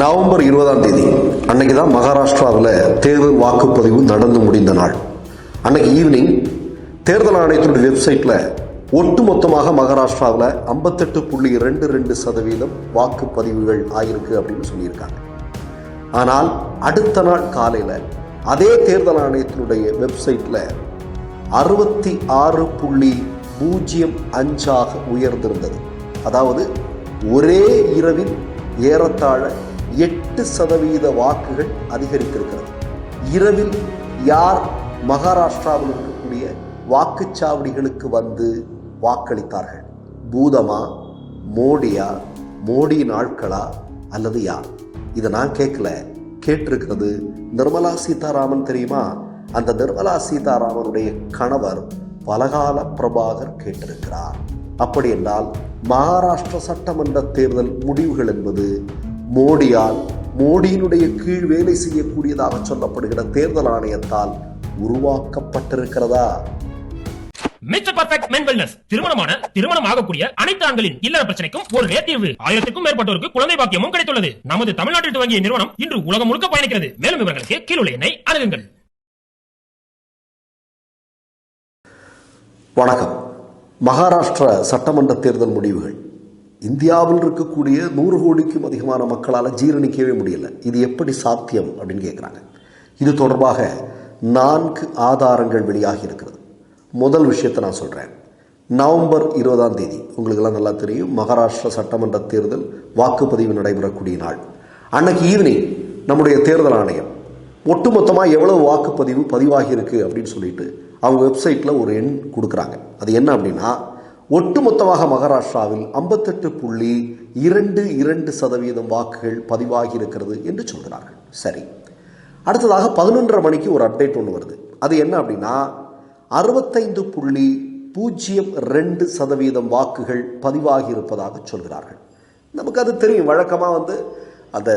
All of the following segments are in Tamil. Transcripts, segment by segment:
நவம்பர் இருபதாம் தேதி அன்னைக்கு தான் மகாராஷ்டிராவில் தேர்தல் வாக்குப்பதிவு நடந்து முடிந்த நாள். அன்னைக்கு ஈவினிங் தேர்தல் ஆணையத்தினுடைய வெப்சைட்டில் ஒட்டுமொத்தமாக மகாராஷ்டிராவில் ஐம்பத்தெட்டு புள்ளி ரெண்டு ரெண்டு சதவீதம் வாக்குப்பதிவுகள் ஆயிருக்கு அப்படின்னு சொல்லியிருக்காங்க. ஆனால் அடுத்த நாள் காலையில் அதே தேர்தல் ஆணையத்தினுடைய வெப்சைட்டில் அறுபத்தி ஆறு புள்ளி பூஜ்ஜியம் அஞ்சாக உயர்ந்திருந்தது. அதாவது ஒரே இரவில் ஏறத்தாழ எட்டு சதவீத வாக்குகள் அதிகரித்திருக்கிறது. இரவில் யார் மகாராஷ்டிராவில் இருக்கக்கூடிய வாக்குச்சாவடிகளுக்கு வந்து வாக்களித்தார்கள்? பூதமா மோடியா மோடியின் ஆட்களா அல்லது யார்? இதை நான் கேட்கல. கேட்டிருக்கிறது நிர்மலா சீதாராமன் தெரியுமா? அந்த நிர்மலா சீதாராமனுடைய கணவர் பலகால பிரபாகர் கேட்டிருக்கிறார். அப்படி என்றால் மகாராஷ்டிர சட்டமன்ற தேர்தல் முடிவுகள் என்பது மோடியால் மோடியினுடைய கீழ் வேலை செய்யக்கூடியதாக சொல்லப்படுகிற தேர்தல் ஆணையத்தால் உருவாக்கப்பட்டிருக்கிறதா? மிஸ்டர் பர்ஃபெக்ட் மென் வெல்னஸ் திருமணமான திருமணம் ஆகக்கூடிய அனைத்து ஆண்களின் இல்லற பிரச்சனைக்கும் ஒரு ஒரே தீர்வு. ஆயிரத்திற்கும் மேற்பட்டோருக்கு குழந்தை பாக்கியமும் கிடைத்துள்ளது. நமது தமிழ்நாட்டில் துவங்கிய நிறுவனம் இன்று உலகம் முழுக்க பயணிக்கிறது. மேலும் விவரங்களுக்கு கீழுள்ள எண்ணை அணுகுங்கள். வணக்கம். மகாராஷ்டிரா சட்டமன்ற தேர்தல் முடிவுகள். இந்தியாவில் இருக்கக்கூடிய நூறு கோடிக்கும் அதிகமான மக்களால் ஜீரணிக்கவே முடியல. இது எப்படி சாத்தியம் அப்படின்னு கேட்குறாங்க இது தொடர்பாக நான்கு ஆதாரங்கள் வெளியாகி இருக்கிறது. முதல் விஷயத்தை நான் சொல்கிறேன் நவம்பர் இருபதாம் தேதி உங்களுக்கெல்லாம் நல்லா தெரியும் மகாராஷ்டிரா சட்டமன்ற தேர்தல் வாக்குப்பதிவு நடைபெறக்கூடிய நாள். அன்னைக்கு ஈவினிங் நம்முடைய தேர்தல் ஆணையம் ஒட்டுமொத்தமாக எவ்வளவு வாக்குப்பதிவு பதிவாகியிருக்கு அப்படின்னு சொல்லிட்டு அவங்க வெப்சைட்டில் ஒரு எண் கொடுக்குறாங்க. அது என்ன அப்படின்னா ஒட்டுமொத்தமாக மகாராஷ்டிராவில் ஐம்பத்தெட்டு புள்ளி இரண்டு இரண்டு சதவீதம் வாக்குகள் பதிவாகி இருக்கிறது என்று சொல்கிறார்கள். சரி. அடுத்ததாக பதினொன்றரை மணிக்கு ஒரு அப்டேட் ஒன்று வருது. அது என்ன அப்படின்னா அறுபத்தைந்து புள்ளி பூஜ்ஜியம் ரெண்டு சதவீதம் வாக்குகள் பதிவாகி இருப்பதாக சொல்கிறார்கள். நமக்கு அது தெரியும். வழக்கமாக வந்து அந்த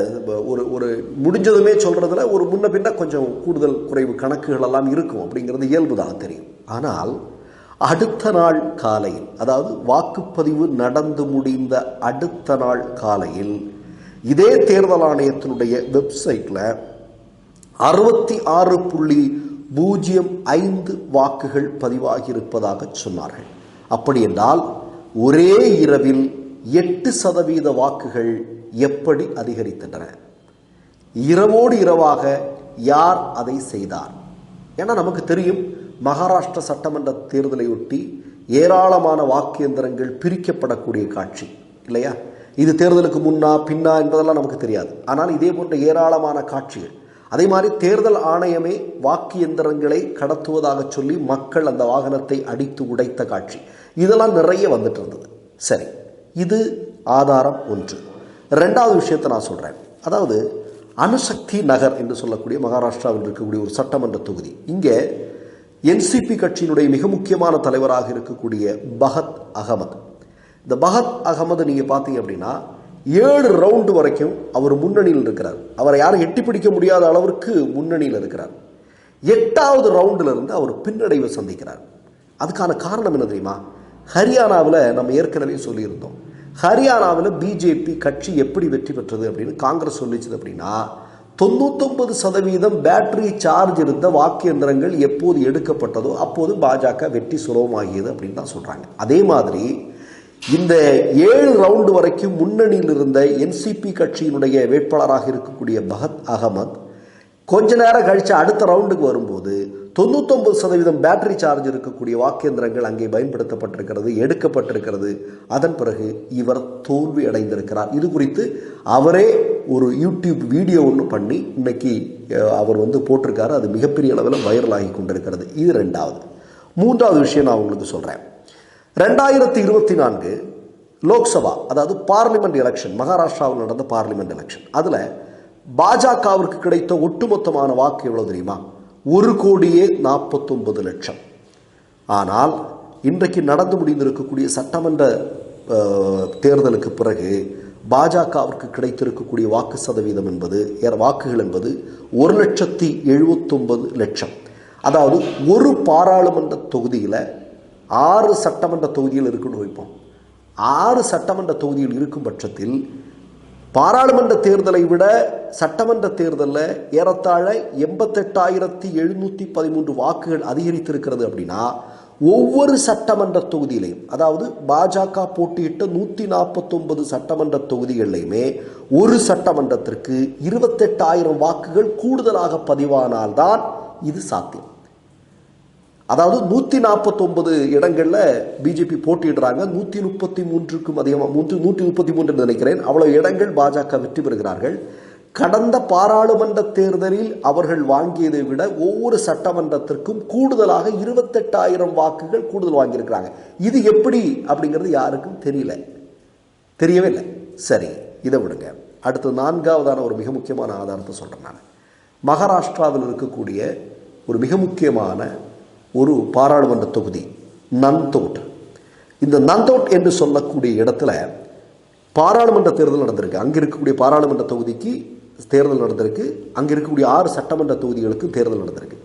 ஒரு ஒரு முடிஞ்சதுமே சொல்கிறதுல ஒரு முன்ன பின்ன கொஞ்சம் கூடுதல் குறைவு கணக்குகள் எல்லாம் இருக்கும் அப்படிங்கிறது இயல்பு தான் தெரியும். ஆனால் அடுத்த நாள் காலையில் அதாவது வாக்குப்பதிவு நடந்து முடிந்த அடுத்த நாள் காலையில் இதே தேர்தல் ஆணையத்தினுடைய வெப்சைட்டில் அறுபத்தி ஆறு புள்ளி பூஜ்ஜியம் ஐந்து வாக்குகள் பதிவாகி இருப்பதாக சொன்னார்கள். அப்படி என்றால் ஒரே இரவில் எட்டு சதவீத வாக்குகள் எப்படி அதிகரித்தன? இரவோடு இரவாக யார் அதை செய்தார்? ஏன்னா நமக்கு தெரியும் மகாராஷ்டிர சட்டமன்ற தேர்தலையொட்டி ஏராளமான வாக்கு எந்திரங்கள் பிரிக்கப்படக்கூடிய காட்சி இல்லையா? இது தேர்தலுக்கு முன்னா பின்னா என்பதெல்லாம் நமக்கு தெரியாது. ஆனால் இதே போன்ற ஏராளமான காட்சிகள் அதே மாதிரி தேர்தல் ஆணையமே வாக்கு எந்திரங்களை கடத்துவதாக சொல்லி மக்கள் அந்த வாகனத்தை அடித்து உடைத்த காட்சி. இதெல்லாம் நிறைய வந்துட்டு இருந்தது. சரி இது ஆதாரம் ஒன்று. ரெண்டாவது விஷயத்தை நான் சொல்கிறேன் அதாவது அணுசக்தி நகர் என்று சொல்லக்கூடிய மகாராஷ்டிராவில் இருக்கக்கூடிய ஒரு சட்டமன்ற தொகுதி. இங்கே என்சிபி கட்சியினுடைய மிக முக்கியமான தலைவராக இருக்கக்கூடிய பகத் அகமது. இந்த பகத் அகமது நீங்கள் பார்த்தீங்க அப்படின்னா ஏழு ரவுண்டு வரைக்கும் அவர் முன்னணியில் இருக்கிறார். அவரை யாரும் எட்டி பிடிக்க முடியாத அளவிற்கு முன்னணியில் இருக்கிறார். எட்டாவது ரவுண்டில் இருந்து அவர் பின்னடைவை சந்திக்கிறார். அதுக்கான காரணம் என்ன தெரியுமா? ஹரியானாவில் நம்ம ஏற்கனவே சொல்லியிருந்தோம். ஹரியானாவில் பிஜேபி கட்சி எப்படி வெற்றி பெற்றது அப்படின்னு காங்கிரஸ் சொல்லிச்சது அப்படின்னா தொண்ணூத்தொன்பது சதவீதம் பேட்டரி சார்ஜ் இருந்த வாக்கு எந்திரங்கள் எப்போது எடுக்கப்பட்டதோ அப்போது பாஜக வெற்றி சுலபமாகியது அப்படின்னு தான் சொல்கிறாங்க அதே மாதிரி இந்த ஏழு ரவுண்டு வரைக்கும் முன்னணியில் இருந்த என்சிபி கட்சியினுடைய வேட்பாளராக இருக்கக்கூடிய பகத் அகமத் கொஞ்ச நேரம் கழித்து அடுத்த ரவுண்டுக்கு வரும்போது தொண்ணூத்தொம்பது சதவீதம் பேட்டரி சார்ஜ் இருக்கக்கூடிய வாக்கேந்திரங்கள் அங்கே பயன்படுத்தப்பட்டிருக்கிறது எடுக்கப்பட்டிருக்கிறது. அதன் பிறகு இவர் தோல்வி அடைந்திருக்கிறார். இது குறித்து அவரே ஒரு யூடியூப் வீடியோ ஒன்று பண்ணி இன்னைக்கு அவர் வந்து போட்டிருக்காரு. அது மிகப்பெரிய அளவில் வைரல் ஆகி கொண்டிருக்கிறது. இது ரெண்டாவது. மூன்றாவது விஷயம் நான் உங்களுக்கு சொல்கிறேன் ரெண்டாயிரத்தி இருபத்தி நான்கு லோக்சபா அதாவது பார்லிமெண்ட் எலெக்ஷன் மகாராஷ்டிராவில் நடந்த பார்லிமெண்ட் எலெக்ஷன் அதில் பாஜகவிற்கு கிடைத்த ஒட்டுமொத்தமான வாக்கு எவ்வளோ தெரியுமா? ஒரு கோடியே நாற்பத்தொன்பது லட்சம். ஆனால் இன்றைக்கு நடந்து முடிந்திருக்கக்கூடிய சட்டமன்ற தேர்தலுக்கு பிறகு பாஜகவிற்கு கிடைத்திருக்கக்கூடிய வாக்கு சதவீதம் என்பது ஏற- வாக்குகள் என்பது ஒரு லட்சத்தி எழுபத்தொன்பது லட்சம். அதாவது ஒரு பாராளுமன்ற தொகுதியில் ஆறு சட்டமன்ற தொகுதிகள் இருக்குன்னு வைப்போம். ஆறு சட்டமன்ற தொகுதியில் இருக்கும் பட்சத்தில் பாராளுமன்ற தேர்தலை விட சட்டமன்ற தேர்தலில் ஏறத்தாழ எண்பத்தெட்டாயிரத்தி எழுநூற்றி பதிமூன்று வாக்குகள் அதிகரித்திருக்கிறது அப்படின்னா ஒவ்வொரு சட்டமன்ற தொகுதியிலையும் அதாவது பாஜக போட்டியிட்ட நூற்றி நாற்பத்தொன்பது சட்டமன்ற தொகுதிகளிலையுமே ஒரு சட்டமன்றத்திற்கு இருபத்தெட்டாயிரம் வாக்குகள் கூடுதலாக பதிவானால்தான் இது சாத்தியம். அதாவது நூற்றி நாற்பத்தொன்பது இடங்களில் பிஜேபி போட்டியிடுறாங்க. நூற்றி முப்பத்தி மூன்றுக்கும் அதிகமாக நூற்றி நூற்றி முப்பத்தி மூன்று நினைக்கிறேன். அவ்வளோ இடங்கள் பாஜக வெற்றி பெறுகிறார்கள். கடந்த பாராளுமன்ற தேர்தலில் அவர்கள் வாங்கியதை விட ஒவ்வொரு சட்டமன்றத்திற்கும் கூடுதலாக இருபத்தெட்டாயிரம் வாக்குகள் கூடுதல் வாங்கியிருக்கிறாங்க. இது எப்படி அப்படிங்கிறது யாருக்கும் தெரியல. தெரியவே இல்லை. சரி இதை விடுங்க. அடுத்து நான்காவதான ஒரு மிக முக்கியமான ஆதாரத்தை சொல்கிறேன் நான். மகாராஷ்டிராவில் இருக்கக்கூடிய ஒரு மிக முக்கியமான ஒரு பாராளுமன்ற தொகுதி நந்தோட். இந்த நந்தோட் என்று சொல்லக்கூடிய இடத்துல பாராளுமன்ற தேர்தல் நடந்திருக்கு. அங்கே இருக்கக்கூடிய பாராளுமன்ற தொகுதிக்கு தேர்தல் நடந்திருக்கு. அங்கே இருக்கக்கூடிய ஆறு சட்டமன்ற தொகுதிகளுக்கு தேர்தல் நடந்திருக்கு.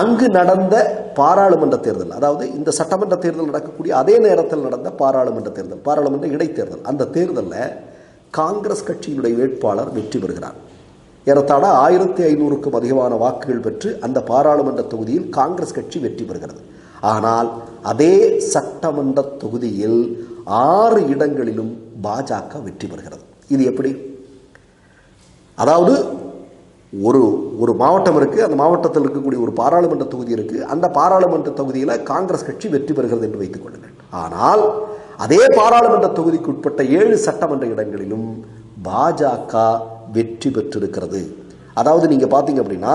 அங்கு நடந்த பாராளுமன்ற தேர்தல் அதாவது இந்த சட்டமன்ற தேர்தல் நடக்கக்கூடிய அதே நேரத்தில் நடந்த பாராளுமன்ற தேர்தல் பாராளுமன்ற இடைத்தேர்தல் அந்த தேர்தலில் காங்கிரஸ் கட்சியினுடைய வேட்பாளர் வெற்றி பெறுகிறார். ஏறத்தாழ ஆயிரத்தி ஐநூறுக்கும் அதிகமான வாக்குகள் பெற்று அந்த பாராளுமன்ற தொகுதியில் காங்கிரஸ் கட்சி வெற்றி பெறுகிறது. ஆனால் அதே சட்டமன்ற தொகுதியில் ஆறு இடங்களிலும் பாஜக வெற்றி பெறுகிறது. இது எப்படி? அதாவது ஒரு ஒரு மாவட்டம் இருக்குது அந்த மாவட்டத்தில் இருக்கக்கூடிய ஒரு பாராளுமன்ற தொகுதி இருக்குது அந்த பாராளுமன்ற தொகுதியில் காங்கிரஸ் கட்சி வெற்றி பெறுகிறது என்று வைத்துக் கொள்ளுங்கள். ஆனால் அதே பாராளுமன்ற தொகுதிக்கு உட்பட்ட ஏழு சட்டமன்ற இடங்களிலும் பாஜக வெற்றி பெற்றிருக்கிறது. அதாவது நீங்கள் பார்த்தீங்க அப்படின்னா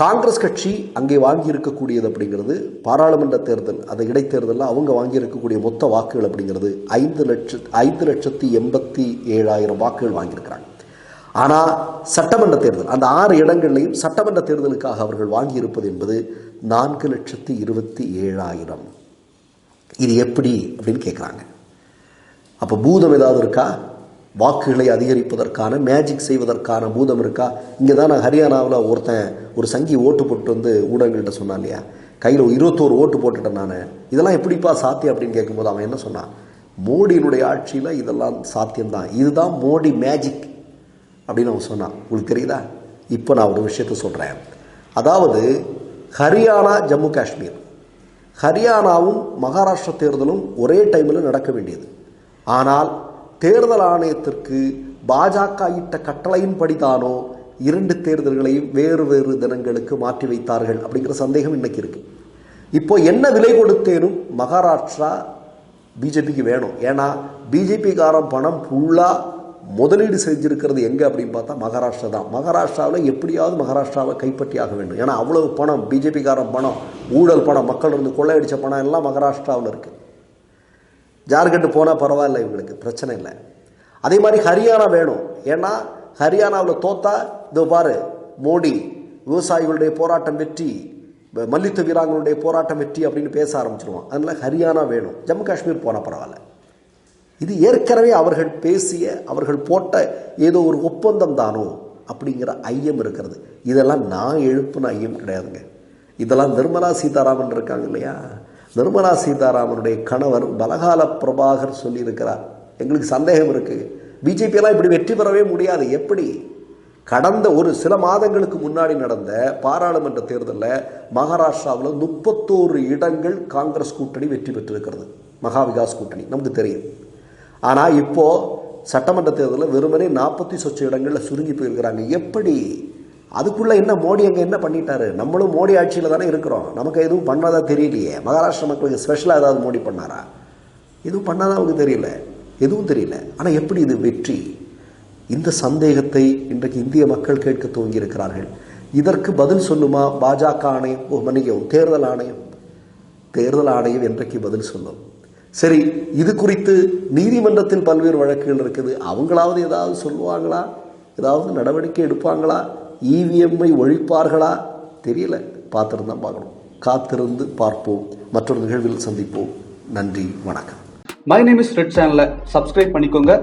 காங்கிரஸ் கட்சி அங்கே வாங்கி இருக்கக்கூடியது அப்படிங்கிறது பாராளுமன்ற தேர்தல் அந்த இடைத்தேர்தலில் அவங்க வாங்கியிருக்கக்கூடிய மொத்த வாக்குகள் அப்படிங்கிறது ஐந்து லட்சத்து ஐந்து லட்சத்தி எண்பத்தி ஏழாயிரம் வாக்குகள் வாங்கியிருக்கிறாங்க. ஆனால் சட்டமன்ற தேர்தல் அந்த ஆறு இடங்கள்லையும் சட்டமன்ற தேர்தலுக்காக அவர்கள் வாங்கியிருப்பது என்பது நான்கு லட்சத்தி இருபத்தி ஏழாயிரம். இது எப்படி அப்படின்னு கேட்குறாங்க அப்போ பூதம் ஏதாவது இருக்கா? வாக்குகளை அதிகரிப்பதற்கான மேஜிக் செய்வதற்கான பூதம் இருக்கா? இங்கே தான் நான் ஹரியானாவில் ஒருத்தன் ஒரு சங்கி ஓட்டு போட்டு வந்து ஊடகங்கள்கிட்ட சொன்னான் இல்லையா? கையில் இருபத்தோரு ஓட்டு போட்டுட்டேன் நான். இதெல்லாம் எப்படிப்பா சாத்தியம் அப்படின்னு கேட்கும்போது அவன் என்ன சொன்னான்? மோடியினுடைய ஆட்சியில் இதெல்லாம் சாத்தியம்தான். இதுதான் மோடி மேஜிக் அப்படின்னு அவன் சொன்னான். உங்களுக்கு தெரியுதா? இப்போ நான் ஒரு விஷயத்த சொல்கிறேன் அதாவது ஹரியானா ஜம்மு காஷ்மீர். ஹரியானாவும் மகாராஷ்டிரா தேர்தலும் ஒரே டைமில் நடக்க வேண்டியது. ஆனால் தேர்தல் ஆணையத்திற்கு பாஜக இட்ட கட்டளையின்படிதானோ இரண்டு தேர்தல்களையும் வேறு வேறு தினங்களுக்கு மாற்றி வைத்தார்கள் அப்படிங்கிற சந்தேகம் இன்னைக்கு இருக்கு. இப்போ என்ன விலை கொடுத்தேனும் மகாராஷ்டிரா பிஜேபிக்கு வேணும். ஏன்னா பிஜேபிக்காரன் பணம் ஃபுல்லாக முதலீடு செஞ்சுருக்கிறது எங்கே அப்படின்னு பார்த்தா மகாராஷ்டிரா தான். மகாராஷ்டிராவில் எப்படியாவது மகாராஷ்டிராவை கைப்பற்றியாக வேண்டும். ஏன்னா அவ்வளவு பணம் பிஜேபிக்காரன் பணம் ஊழல் பணம் மக்கள் இருந்து கொள்ளையடித்த பணம் எல்லாம் மகாராஷ்டிராவில் இருக்குது ஜார்க்கண்ட் போனால் பரவாயில்ல இவங்களுக்கு பிரச்சனை இல்லை. அதே மாதிரி ஹரியானா வேணும். ஏன்னா ஹரியானாவில் தோத்தா இதோ பாரு மோடி விவசாயிகளுடைய போராட்டம் வெற்றி ப- மல்யுத்த வீராங்களுடைய போராட்டம் வெற்றி அப்படின்னு பேச ஆரம்பிச்சிருவான். அதனால் ஹரியானா வேணும். ஜம்மு காஷ்மீர் போனால் பரவாயில்ல. இது ஏற்கனவே அவர்கள் பேசிய அவர்கள் போட்ட ஏதோ ஒரு ஒப்பந்தம் தானோ அப்படிங்கிற ஐயம் இருக்கிறது. இதெல்லாம் நான் எழுப்பின ஐயம் கிடையாதுங்க. இதெல்லாம் நிர்மலா சீதாராமன் இருக்காங்க இல்லையா? நிர்மலா சீதாராமனுடைய கணவர் பலகால பிரபாகர் சொல்லியிருக்கிறார். எங்களுக்கு சந்தேகம் இருக்குது பிஜேபியெல்லாம் இப்படி வெற்றி பெறவே முடியாது. எப்படி? கடந்த ஒரு சில மாதங்களுக்கு முன்னாடி நடந்த பாராளுமன்ற தேர்தலில் மகாராஷ்டிராவில் முப்பத்தோரு இடங்கள் காங்கிரஸ் கூட்டணி வெற்றி பெற்றிருக்கிறது. மகா விகாஸ் கூட்டணி. நமக்கு தெரியும். ஆனால் இப்போ சட்டமன்ற தேர்தலில் வெறுமனே நாற்பத்தி சொச்ச இடங்களில் சுருங்கி போயிருக்கிறாங்க. எப்படி? அதுக்குள்ளே என்ன மோடி அங்கே என்ன பண்ணிட்டாரு? நம்மளும் மோடி ஆட்சியில் தானே இருக்கிறோம். நமக்கு எதுவும் பண்ணாதா தெரியலையே. மகாராஷ்டிரா மக்களுக்கு ஸ்பெஷலாக ஏதாவது மோடி பண்ணாரா? எதுவும் பண்ணாதான் அவங்களுக்கு தெரியல. எதுவும் தெரியல. ஆனால் எப்படி இது வெற்றி? இந்த சந்தேகத்தை இன்றைக்கு இந்திய மக்கள் கேட்க துவங்கி இருக்கிறார்கள் இதற்கு பதில் சொல்லுமா? பாஜக ஆணையம் ஓ மன்னிக்கவும் தேர்தல் ஆணையம். தேர்தல் ஆணையம் என்றைக்கு பதில் சொல்லும்? சரி இது குறித்து நீதிமன்றத்தில் பல்வேறு வழக்குகள் இருக்குது. அவங்களாவது ஏதாவது சொல்லுவாங்களா? ஏதாவது நடவடிக்கை எடுப்பாங்களா? இவிஎம்ஐ ஒழிப்பார்களா? தெரியல. பார்த்துருந்து தான் பார்க்கணும். காத்திருந்து பார்ப்போம். மற்றொரு நிகழ்வில் சந்திப்போம். நன்றி. வணக்கம். மை நேம் இஸ் ரெட் சேனலை சப்ஸ்கிரைப் பண்ணிக்கோங்க.